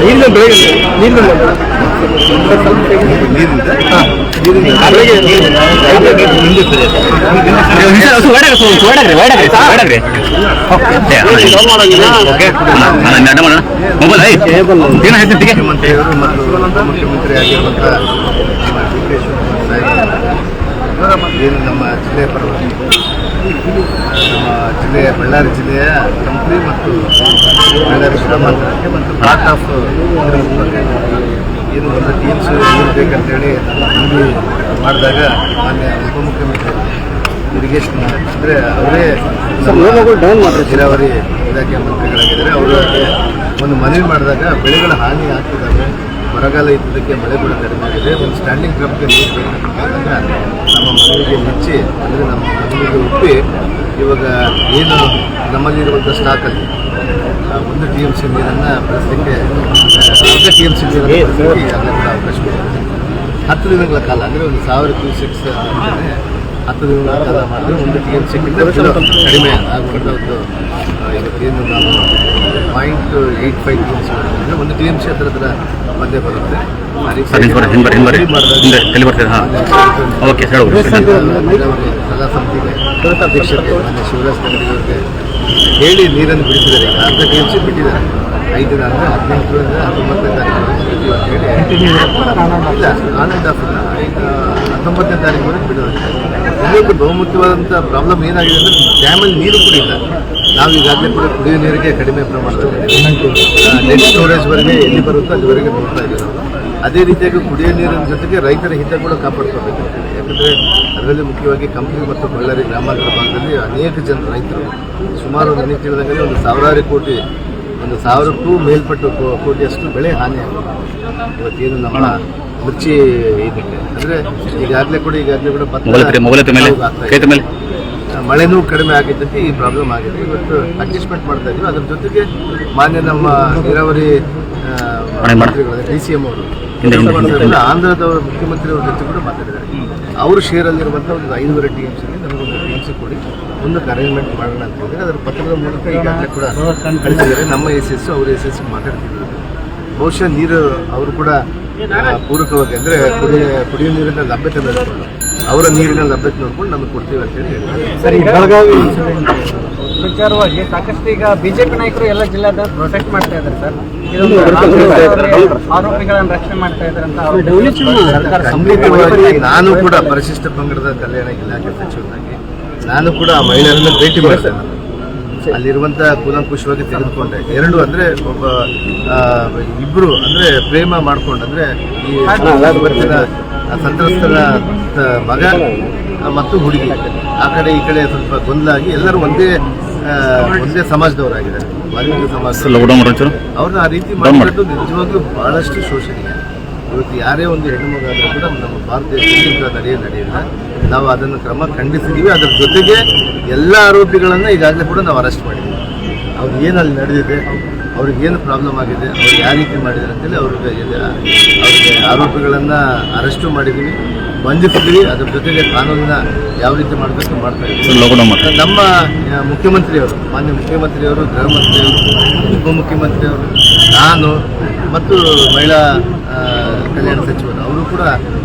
ನೀರಿನ ಬೆಳಗ್ಗೆ ನೀರಿನ ಮೊಬೈಲ್ ಏನ ಉಪಮುಖ್ಯಮಂತ್ರಿ ಆಗಿರುವಂಥ ನಮ್ಮ ಜಿಲ್ಲೆಯ ಪರವಾಗಿ ನಮ್ಮ ಜಿಲ್ಲೆಯ ಬಳ್ಳಾರಿ ಜಿಲ್ಲೆಯ ಕಂಪ್ಲಿ ಮತ್ತು ಬಳ್ಳಾರಿ ಗ್ರಾಮಾಂತರಕ್ಕೆ ಮತ್ತು ಪಾರ್ಟ್ ಆಫ್ ಏನು ಒಂದು ಟೀಮ್ಸ್ ಇರಬೇಕಂತೇಳಿ ಇಲ್ಲಿ ಮಾಡಿದಾಗ ಮಾನ್ಯ ಉಪಮುಖ್ಯಮಂತ್ರಿ ಇರಿಗೇಷನ್ ಅಂದರೆ ಅವರೇ ಡೌನ್ ಮಾಡಿದ್ರು. ನೀರಾವರಿ ಇಲಾಖೆ ಮಂತ್ರಿಗಳಾಗಿದ್ದಾರೆ ಅವರು ಒಂದು ಮನವಿ ಮಾಡಿದಾಗ ಬೆಳೆಗಳ ಹಾನಿ ಆಗ್ತಿದ್ದಾವೆ ಬರಗಾಲ ಇದ್ದಕ್ಕೆ ಮಳೆ ಕೂಡ ಕಡಿಮೆ ಆಗಿದೆ ಒಂದು ಸ್ಟ್ಯಾಂಡಿಂಗ್ ಕ್ರಮ್ಗೆ ನೀರು ನಮ್ಮ ಮನೆಗೆ ಮುಚ್ಚಿ ಅಂದರೆ ನಮ್ಮ ಮನೆಗೆ ಉಪ್ಪಿ ಇವಾಗ ಏನು ನಮ್ಮಲ್ಲಿರುವಂಥ ಸ್ಟಾಕಲ್ಲಿ ಒಂದು ಟಿ ಎಂ ಸಿ ನೀರನ್ನು ಬಳಸಲಿಕ್ಕೆ ಅರ್ಧ ಟಿ ಎಂ ಸಿ ನೀರನ್ನು ಬಳಸಲಿಕ್ಕೆ ಅವಕಾಶ ಹತ್ತು ದಿನಗಳ ಕಾಲ ಅಂದರೆ ಒಂದು ಸಾವಿರ ಕ್ಯೂಸೆಕ್ಸ್ ಸಿಕ್ಸ್ ಹತ್ತು ದಿನಗಳ ಕಾಲ ಮಾಡಿದ್ರೆ ಒಂದು ಟಿ ಎಂ ಸಿ ಕಡಿಮೆ ಆಗುವಂಥ ಒಂದು ಇವತ್ತೇನು ನಾವು point eight five T M C ಅಂದರೆ ಒಂದು ಟಿ ಎಂ ಸಿ ಹತ್ರ ಹತ್ರ ಮಧ್ಯೆ ಬರುತ್ತೆ. ಸಮಿತಿಗೆ ಅಧ್ಯಕ್ಷರಿಗೆ ಮಾನ್ಯ ಶಿವರಾಜ್ ತಂಗಡಿಯವರಿಗೆ ಹೇಳಿ ನೀರನ್ನು ಬಿಡಿಸಿದ್ದಾರೆ. ಈಗ ಅರ್ಧ ಟಿ ಎಂ ಸಿ ಬಿಟ್ಟಿದ್ದಾರೆ. ಐದು ಅಂದರೆ ಹದಿನೆಂಟರಿಂದ ಹತ್ತೊಂಬತ್ತನೇ ತಾರೀಕು ಅಂತ ಹೇಳಿ. ಇಲ್ಲ ಇಲ್ಲ ಐದು ಹತ್ತೊಂಬತ್ತನೇ ತಾರೀಕು ಬಿಡೋದು ಇನ್ನೊಂದು ಬಹುಮುಖ್ಯವಾದಂಥ ಪ್ರಾಬ್ಲಮ್ ಏನಾಗಿದೆ ಅಂದರೆ ಡ್ಯಾಮಲ್ಲಿ ನೀರು ಕೂಡ ಇಲ್ಲ. ನಾವು ಈಗಾಗಲೇ ಕೂಡ ಕುಡಿಯೋ ನೀರಿಗೆ ಕಡಿಮೆ ಪ್ರಮಾಣದಲ್ಲಿ ನೆಟ್ ಸ್ಟೋರೇಜ್ವರೆಗೆ ಎಲ್ಲಿ ಬರುತ್ತೋ ಅಲ್ಲಿವರೆಗೆ ನೋಡ್ತಾ ಇದ್ದೀವಿ ಅದೇ ರೀತಿಯಾಗಿ ಕುಡಿಯೋ ನೀರಿನ ಜೊತೆಗೆ ರೈತರ ಹಿತ ಕೂಡ ಕಾಪಾಡ್ಕೋಬೇಕು ಯಾಕಂದರೆ ಅದರಲ್ಲಿ ಮುಖ್ಯವಾಗಿ ಕಂಪ್ನಿ ಮತ್ತು ಬಳ್ಳಾರಿ ಗ್ರಾಮಾಂತರ ಭಾಗದಲ್ಲಿ ಅನೇಕ ಜನ ರೈತರು ಸುಮಾರು ನನಗೆ ತಿಳಿದಂಗೆ ಒಂದು ಸಾವಿರಾರು ಕೋಟಿ ಒಂದು ಸಾವಿರಕ್ಕೂ ಮೇಲ್ಪಟ್ಟು ಕೋಟಿಯಷ್ಟು ಬೆಳೆ ಹಾನಿಯಾಗಿದೆ ಇವತ್ತೇನು ನಮ್ಮ ಮಿರ್ಚಿ ಇದಕ್ಕೆ. ಅಂದರೆ ಈಗಾಗಲೇ ಕೂಡ ಈಗಾಗಲೇ ಕೂಡ ಭತ್ತ ಮೇಲೆ ಮೇಲೆ ಮಳೆನೂ ಕಡಿಮೆ ಆಗಿದ್ದಕ್ಕೆ ಈ ಪ್ರಾಬ್ಲಮ್ ಆಗಿದೆ. ಇವತ್ತು ಅಡ್ಜಸ್ಟ್ಮೆಂಟ್ ಮಾಡ್ತಾ ಇದ್ದೀವಿ. ಅದ್ರ ಜೊತೆಗೆ ಮಾನ್ಯ ನಮ್ಮ ನೀರಾವರಿ ಡಿ ಸಿ ಎಂ ಅವರು ಆಂಧ್ರದ ಮುಖ್ಯಮಂತ್ರಿ ಅವ್ರ ಜೊತೆ ಕೂಡ ಮಾತಾಡಿದ್ದಾರೆ. ಅವರು ಶೇರಲ್ಲಿರುವಂಥ ಒಂದು ಐನೂರು ಟಿ ಎಂ ಸಿಗೆ ನಮಗೊಂದು ಟಿ ಎಂ ಸಿ ಕೊಡಿ. ಒಂದಕ್ಕೆ ಅರೇಂಜ್ಮೆಂಟ್ ಮಾಡೋಣ ಅಂತ ಹೇಳಿದ್ರೆ ಅದರ ಪತ್ರದ ಮೂಲಕ ಈಗಾಗಲೇ ಕೂಡ ಕಳಿಸಿದ್ದಾರೆ. ನಮ್ಮ ಎಸ್ ಎಸ್ ಅವ್ರ ಎಸ್ ಎಸ್ ಮಾತಾಡ್ತಿದ್ದಾರೆ. ಬಹುಶಃ ನೀರು ಅವರು ಕೂಡ ಪೂರಕವಾಗಿ ಅಂದರೆ ಕುಡಿಯ ಕುಡಿಯೋ ನೀರಿನ ಲಭ್ಯತೆ ನೋಡಿಕೊಂಡು ಅವರ ನೀರಿನ ಲಭ್ಯತೆ ನೋಡ್ಕೊಂಡು ನಮಗೆ ಕೊಡ್ತೀವಿ ಅಂತ ಹೇಳಿ ಸರ್ ಬೆಳಗಾವಿ ವಿಚಾರವಾಗಿ ಸಾಕಷ್ಟು ಈಗ ಬಿಜೆಪಿ ನಾಯಕರು ಎಲ್ಲ ಜಿಲ್ಲಾದ ಪ್ರೊಟೆಕ್ಟ್ ಮಾಡ್ತಾ ಇದ್ದಾರೆ ಸರ್. ಆರೋಪಿಗಳನ್ನು ರಕ್ಷಣೆ ಮಾಡ್ತಾ ಇದ್ದಾರೆ ಅಂತ ನಾನು ಕೂಡ ಪರಿಶಿಷ್ಟ ಪಂಗಡದ ಕಲ್ಯಾಣ ಇಲಾಖೆ ಸಚಿವನಾಗಿ ನಾನು ಕೂಡ ಆ ಮಹಿಳೆಯರನ್ನ ಭೇಟಿ ಮಾಡ್ತೇನೆ ನಾನು ಅಲ್ಲಿರುವಂತ ಕೂಲಂಕುಷವಾಗಿ ತೆಗೆದುಕೊಂಡೆ. ಎರಡು ಅಂದ್ರೆ ಒಬ್ಬ ಇಬ್ರು ಅಂದ್ರೆ ಪ್ರೇಮ ಮಾಡ್ಕೊಂಡ್ರೆ ಅಂದ್ರೆ ಈ ಸಂತ್ರಸ್ತರ ಮಗ ಮತ್ತು ಹುಡುಗಿ. ಆ ಕಡೆ ಈ ಕಡೆ ಸ್ವಲ್ಪ ಗೊಂದಲ ಆಗಿ ಎಲ್ಲರೂ ಒಂದೇ ಒಂದೇ ಸಮಾಜದವರಾಗಿದ್ದಾರೆ. ಸಮಾಜ. ಅವ್ರನ್ನ ಆ ರೀತಿ ಮಾಡಿಬಿಟ್ಟು ನಿಜವಾಗ್ಲೂ ಬಹಳಷ್ಟು ಶೋಷಣೆ. ಇವತ್ತು ಯಾರೇ ಒಂದು ಹೆಣ್ಣು ಮಗಾದರೂ ಕೂಡ ನಮ್ಮ ಭಾರತ ದೇಶದಿಂದ ನಡೆಯ ನಡೆಯಿಲ್ಲ. ನಾವು ಅದನ್ನು ಕ್ರಮ ಖಂಡಿಸಿದ್ದೀವಿ ಅದರ ಜೊತೆಗೆ ಎಲ್ಲ ಆರೋಪಿಗಳನ್ನು ಈಗಾಗಲೇ ಕೂಡ ನಾವು ಅರೆಸ್ಟ್ ಮಾಡಿದ್ದೀವಿ ಅವ್ರು ಏನಲ್ಲಿ ಅಲ್ಲಿ ನಡೆದಿದೆ ಅವ್ರಿಗೆ ಏನು ಪ್ರಾಬ್ಲಮ್ ಆಗಿದೆ ಅವ್ರು ಯಾವ ರೀತಿ ಮಾಡಿದ್ದಾರೆ ಅಂತೇಳಿ ಅವ್ರಿಗೆ ಅವ್ರಿಗೆ ಆರೋಪಿಗಳನ್ನು ಅರೆಸ್ಟು ಮಾಡಿದ್ದೀವಿ ಬಂಧಿಸಿದ್ದೀವಿ ಅದ್ರ ಜೊತೆಗೆ ಕಾನೂನಿನ ಯಾವ ರೀತಿ ಮಾಡಬೇಕು ಮಾಡ್ತಾ ಇದ್ದೀವಿ. ನಮ್ಮ ಮುಖ್ಯಮಂತ್ರಿಯವರು ಮಾನ್ಯ ಮುಖ್ಯಮಂತ್ರಿಯವರು ಗೃಹ ಮಂತ್ರಿಯವರು ಉಪಮುಖ್ಯಮಂತ್ರಿಯವರು ನಾನು ಮತ್ತು ಮಹಿಳಾ ಕಲ್ಯಾಣ ಸಚಿವರು ಅವರು ಕೂಡ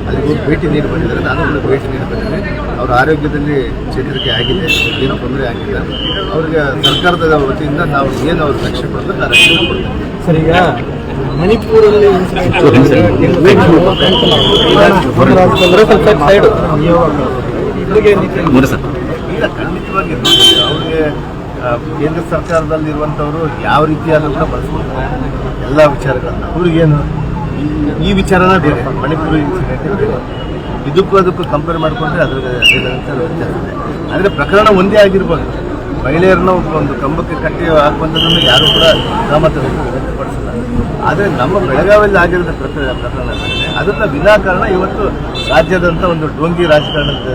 ಅಲ್ಲಿ ಹೋಗಿ ಭೇಟಿ ನೀಡಿ ಬಂದಿದ್ದಾರೆ. ನಾನು ಕೂಡ ಭೇಟಿ ನೀಡಿ ಬಂದಿದ್ದೀನಿ. ಅವರ ಆರೋಗ್ಯದಲ್ಲಿ ಚೇತರಿಕೆ ಆಗಿದೆ ಏನು ತೊಂದರೆ ಆಗಿಲ್ಲ. ಅವ್ರಿಗೆ ಸರ್ಕಾರದ ವತಿಯಿಂದ ನಾವು ಏನು ಅವ್ರ ರಕ್ಷೆ ಕೊಡಬೇಕು ಆ ರಕ್ಷಣೆ ಕೊಡ್ತೀವಿ. ಸರ್ ಈಗ ಮಣಿಪುರಲ್ಲಿ ಅವ್ರಿಗೆ ಕೇಂದ್ರ ಕೇಂದ್ರ ಸರ್ಕಾರದಲ್ಲಿರುವಂಥವ್ರು ಯಾವ ರೀತಿಯಾದಂಥ ಬಳಸ್ಕೊಳ್ತಾರೆ ಎಲ್ಲ ವಿಚಾರಗಳನ್ನ ಅವ್ರಿಗೇನು ಈ- ಈ ವಿಚಾರನ ಬೇರೆ ಮಣಿಪುರ ಇದಕ್ಕೂ ಅದಕ್ಕೂ ಕಂಪೇರ್ ಮಾಡಿಕೊಂಡ್ರೆ ಅದ್ರ ಅಂದ್ರೆ ಪ್ರಕರಣ ಒಂದೇ ಆಗಿರ್ಬೋದು ಮಹಿಳೆಯರನ್ನ ಒಂದು ಕಂಬಕ್ಕೆ ಕಟ್ಟಿ ಹಾಕುವಂಥದ್ದನ್ನು ಯಾರು ಕೂಡ ಸಹಮತ ವ್ಯಕ್ತಪಡಿಸಿಲ್ಲ ಆದರೆ ನಮ್ಮ ಬೆಳಗಾವಿಯಲ್ಲಿ ಆಗಿರೋದ ಪ್ರಕರಣ ಪ್ರಕರಣ ಅದನ್ನ ವಿನಾಕಾರಣ ಇವತ್ತು ರಾಜ್ಯದಂತ ಒಂದು ಡೋಂಗಿ ರಾಜಕಾರಣದ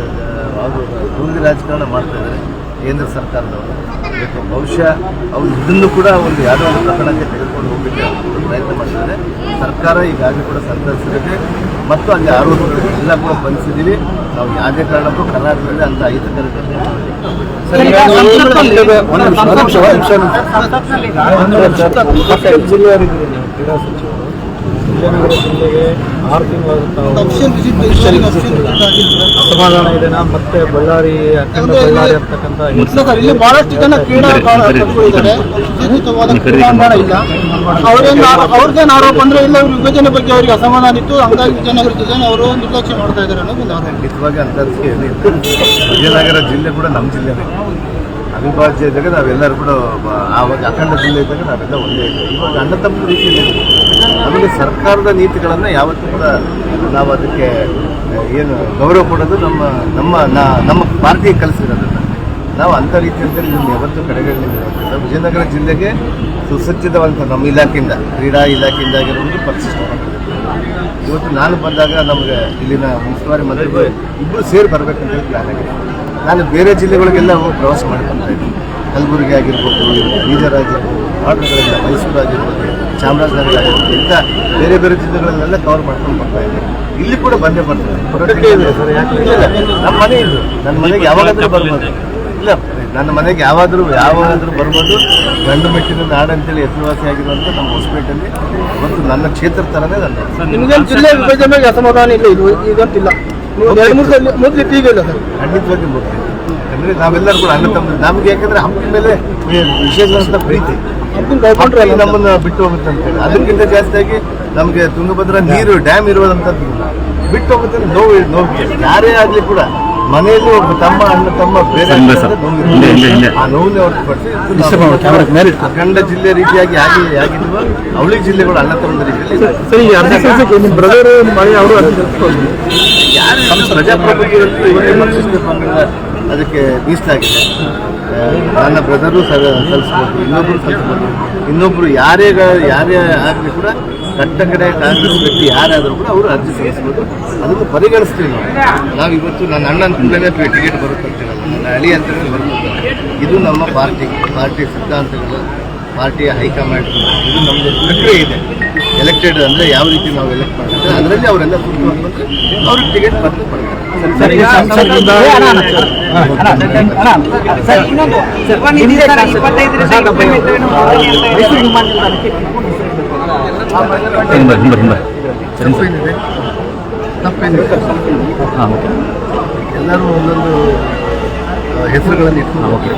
ಅವರು ಡೋಂಗಿ ರಾಜಕಾರಣ ಮಾಡ್ತಾ ಇದ್ದಾರೆ ಕೇಂದ್ರ ಸರ್ಕಾರದವರು. ಇವತ್ತು ಬಹುಶಃ ಅವರು ಇದನ್ನು ಕೂಡ ಒಂದು ಯಾವುದೋ ಒಂದು ಪ್ರಕರಣಕ್ಕೆ ತೆಗೆದುಕೊಂಡು ಹೋಗಲಿಕ್ಕೆ ಪ್ರಯತ್ನ ಮಾಡ್ತಾರೆ ಸರ್ಕಾರ ಈಗಾಗಲೇ ಕೂಡ ಸಂತರಿಸಿದೆ ಮತ್ತು ಅಲ್ಲಿ ಆರೋಪಗಳು ಎಲ್ಲ ಕೂಡ ಬಂಧಿಸಿದ್ದೀವಿ. ನಾವು ಯಾವುದೇ ಕಾರಣಕ್ಕೂ ಕರ್ನಾಟಕದಲ್ಲಿ ಅಂತ ಐದು ಘಟನೆ ಸರ್, ಕ್ರೀಡಾ ಸಚಿವರು ವಿಜಯನಗರ ಜಿಲ್ಲೆಗೆ ಆರು ತಿಂಗಳಾಗುತ್ತಾ ಅಸಮಾಧಾನ ಇದೆನಾ ಮತ್ತೆ ಬಳ್ಳಾರಿ ಅಖಂಡ ಬಳ್ಳಾರಿ ಅಂತಕ್ಕಂಥ ಇಲ್ಲಿ ಬಹಳಷ್ಟು ಜನ ಕ್ರೀಡಾ ಇದ್ದಾರೆ. ಕ್ರೀಡಾಂಗಣ ಇಲ್ಲ. ಅವ್ರೇನು ಅವ್ರದ್ದೇನು ಆರೋಪ ಅಂದ್ರೆ ಇಲ್ಲ ಅವ್ರ ವಿಭಜನೆ ಬಗ್ಗೆ ಅವರಿಗೆ ಅಸಮಾಧಾನ ಇತ್ತು. ಹಂಗಾಗಿ ವಿಜಯನಗರ ಜಿಲ್ಲೆ ಅವರು ನಿರ್ಲಕ್ಷ್ಯ ಮಾಡ್ತಾ ಇದ್ದಾರೆ ಅನ್ನೋದು ಖಂಡಿತವಾಗಿ ಅಂತ ವಿಜಯನಗರ ಜಿಲ್ಲೆ ಕೂಡ ನಮ್ಮ ಜಿಲ್ಲೆನೇ. ಅವಿಭಾಜ್ಯ ಇದ್ದಾಗ ನಾವೆಲ್ಲರೂ ಕೂಡ ಆವಾಗ ಅಖಂಡ ಜಿಲ್ಲೆ ಇದ್ದಾಗ ನಾವೆಲ್ಲ ಒಂದೇ ಇದ್ದೀವಿ ಇವಾಗ ಅಣ್ಣ ತಮ್ಮ ರೀತಿಯಲ್ಲಿ. ನಮಗೆ ಸರ್ಕಾರದ ನೀತಿಗಳನ್ನು ಯಾವತ್ತೂ ಕೂಡ ನಾವು ಅದಕ್ಕೆ, ಏನು ಗೌರವ ಕೊಡೋದು ನಮ್ಮ ನಮ್ಮ ನಮ್ಮ ಪಾರ್ಟಿಗೆ ಕಲಿಸಿರೋದನ್ನು ನಾವು ಅಂಥ ರೀತಿಯಲ್ಲಿ ಇದನ್ನು ಯಾವತ್ತೂ ಕಡೆಗಳಲ್ಲಿ ವಿಜಯನಗರ ಜಿಲ್ಲೆಗೆ ಸುಸಜ್ಜಿತವಾದಂಥ ನಮ್ಮ ಇಲಾಖೆಯಿಂದ, ಕ್ರೀಡಾ ಇಲಾಖೆಯಿಂದ ಆಗಿರೋದು ಪರಿಶಿಷ್ಟ ಇವತ್ತು ನಾನು ಬಂದಾಗ ನಮಗೆ ಇಲ್ಲಿನ ಉಸ್ತುವಾರಿ ಮಂತ್ರಿಗಳು ಇಬ್ಬರು ಸೇರಿ ಬರಬೇಕಂತ ಹೇಳಿ ಪ್ಲಾನ್ ಆಗಿದೆ. ನಾನು ಬೇರೆ ಜಿಲ್ಲೆಗಳಿಗೆಲ್ಲ ಹೋಗಿ ಪ್ರವಾಸ ಮಾಡಿ ಬರ್ತಾ ಇದ್ದೀನಿ. ಕಲಬುರಗಿ ಆಗಿರ್ಬೋದು ಬೀದರ್ ಆಗಿರ್ಬೋದು ಆಟೋಗಳಿಂದ ಮೈಸೂರು ಆಗಿರ್ಬೋದು ಚಾಮರಾಜನಗರ ಆಗಿರ್ಬೋದು ಇಂಥ ಬೇರೆ ಬೇರೆ ಜಿಲ್ಲೆಗಳನ್ನೆಲ್ಲ ಕವರ್ ಮಾಡ್ಕೊಂಡು ಬರ್ತಾ ಇದ್ದೀನಿ. ಇಲ್ಲಿ ಕೂಡ ಬಂದೇ ಬರ್ತಾರೆ ಇದೆ ಸರ್, ಯಾಕೆ? ಇಲ್ಲ, ಇಲ್ಲ, ನಮ್ಮ ಮನೆ ಇದು. ನನ್ನ ಮನೆಗೆ ಯಾವಾಗಾದರೂ ಬರ್ಬೋದು. ಇಲ್ಲ ನನ್ನ ಮನೆಗೆ ಯಾವಾದರೂ ಯಾವಾಗಾದರೂ ಬರ್ಬೋದು. ಗಂಡು ಮೆಟ್ಟಿನ ನಾಡು ಅಂತೇಳಿ ಹೆಸರುವಾಸಿ ಆಗಿರುವಂಥ ನಮ್ಮ ಹೊಸಪೇಟೆಯಲ್ಲಿ ಮತ್ತು ನನ್ನ ಕ್ಷೇತ್ರ ಥರನೇ ನನ್ನ ಜಿಲ್ಲೆ ಅಸಮಾಧಾನ ಇಲ್ಲ? ಇದು ಈಗಂತಿಲ್ಲ ಮೊದಲು ಈಗ ಇಲ್ಲ ಸರ್. ಖಂಡಿತವಾಗಿ ಅಂದ್ರೆ ನಾವೆಲ್ಲರೂ ಕೂಡ ಅಣ್ಣ ತಮ್ಮ ನಮ್ಗೆ ಯಾಕಂದ್ರೆ ಹಂಪಿ ಮೇಲೆ ವಿಶೇಷವಾದ ಪ್ರೀತಿ. ನಮ್ಮನ್ನ ಬಿಟ್ಟು ಹೋಗುತ್ತೆ ಅಂತ ಹೇಳಿ. ಅದಕ್ಕಿಂತ ಜಾಸ್ತಿಯಾಗಿ ನಮಗೆ ತುಂಗಭದ್ರಾ ನೀರು ಡ್ಯಾಮ್ ಇರೋದಂತ ಬಿಟ್ಟು ಹೋಗುತ್ತೆ ನೋವು ನೋವು ಯಾರೇ ಆಗಲಿ ಕೂಡ ಮನೆಯಲ್ಲಿ ಒಬ್ಬ ತಮ್ಮ ಅಣ್ಣ ತಮ್ಮ ಬೇರೆ. ಆ ನೋವನ್ನೇ ಹೊರತುಪಡಿಸಿ. ಅಖಂಡ ಜಿಲ್ಲೆ ರೀತಿಯಾಗಿ ಆಗಿ ಆಗಿರುವ ಅವಳಿ ಜಿಲ್ಲೆಗಳು ಅಣ್ಣ ತಮ್ಮದ ರೀತಿಯಲ್ಲಿ ಬ್ರದರ್ ಅವರು ಯಾರು ಪ್ರಜಾಪ್ರಭುತ್ವದಲ್ಲಿ ಇವತ್ತೇ ಪರಿಶಿಷ್ಟ ಪಂಗಡ ಅದಕ್ಕೆ ಮೀಸಲಾಗಿದೆ ನನ್ನ ಬ್ರದರು ಸಲ್ಲಿಸ್ಬೋದು ಇನ್ನೊಬ್ರು ಸಲ್ಲಿಸ್ಬೋದು. ಇನ್ನೊಬ್ರು ಯಾರೇ ಯಾರೇ ಆಗಲಿ ಕೂಡ ಕಟ್ಟಕಡೆ ಕಾಂಗ್ರೆಸ್ ವ್ಯಕ್ತಿ ಯಾರಾದರೂ ಕೂಡ ಅವರು ಅರ್ಜಿ ಸಲ್ಲಿಸ್ಬೋದು ಅದನ್ನು ಪರಿಗಣಿಸ್ತೀವಿ ನಾವು ನಾವು ಇವತ್ತು ನನ್ನ ಅಣ್ಣನ ಕೂಡಲೇ ಟಿಕೆಟ್ ಬರುತ್ತೆ ನನ್ನ ಅಳಿ ಅಂತ ಬರುತ್ತೆ ಇದು ನಮ್ಮ ಪಾರ್ಟಿ ಪಾರ್ಟಿ ಸಿದ್ಧಾಂತಗಳು ಪಾರ್ಟಿಯ ಹೈಕಮಾಂಡ್ ಇದು ನಮ್ಮದು ಪ್ರಕ್ರಿಯೆ ಇದೆ ಎಲೆಕ್ಟೆಡ್ ಅಂದರೆ ಯಾವ ರೀತಿ ನಾವು ಎಲೆಕ್ಟ್ ಮಾಡ್ತೀವಿ ಅದರಲ್ಲಿ ಅವರೆಲ್ಲ ಸುತ್ತಮುತ್ತ ಬಂದರೆ ಅವ್ರಿಗೆ ಟಿಕೆಟ್ ಬಂದು ಪಡ್ತಾರೆ ಇನ್ನೊಂದು ಸಭಾನಿಧಿ ಸರ್ ಇಪ್ಪತ್ತೈದರಿಂದ ಇಪ್ಪತ್ತೈದು ಮೈಸೂರು ವಿಮಾನ ನಿಲ್ದಾಣಕ್ಕೆ ಟಿಪ್ಪು ಹೆಸರಿಡಬೇಕು. ಹಿಂದೆ ಹಿಂದೆ ಹಿಂದೆ. ಸರಿ ಸರ್ ತಪ್ಪೇನಿದೆ? ತಪ್ಪೇನಿದೆ? ಹಾಂ ಓಕೆ ಎಲ್ಲರೂ ಒಂದೊಂದು ಹೆಸರುಗಳನ್ನು ಇಟ್ಕೊಂಡು ಓಕೆ.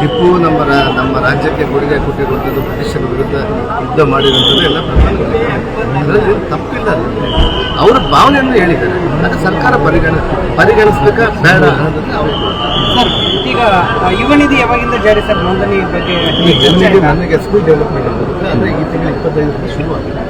ಟಿಪ್ಪು ನಮ್ಮ ರಾ- ನಮ್ಮ ರಾಜ್ಯಕ್ಕೆ ಕೊಡುಗೆ ಕೊಟ್ಟಿರುವಂಥದ್ದು ಬ್ರಿಟಿಷರ ವಿರುದ್ಧ ಯುದ್ಧ ಮಾಡಿರುವಂಥದ್ದು ಎಲ್ಲ ಅದರಲ್ಲಿ ತಪ್ಪಿಲ್ಲ ಅವರ ಭಾವನೆಯನ್ನು ಹೇಳಿದ್ದಾರೆ. ಅದಕ್ಕೆ ಸರ್ಕಾರ ಪರಿಗಣ ಪರಿಗಣಿಸ್ಬೇಕಾ ಬೇಡ ಅನ್ನೋದನ್ನು ಅವರು ಈಗ ಆ, ಯುವ ನಿಧಿ ಯಾವಾಗಿಂದ ಜಾರಿ ಸರ್? ನೋಂದಣಿ ಬಗ್ಗೆ ನನಗೆ ಸ್ಕೂಲ್ ಡೆವಲಪ್ಮೆಂಟ್ ಅಂದರೆ ಈ ತಿಂಗಳು ಇಪ್ಪತ್ತೈದು ಶುರುವಾಗಿದೆ.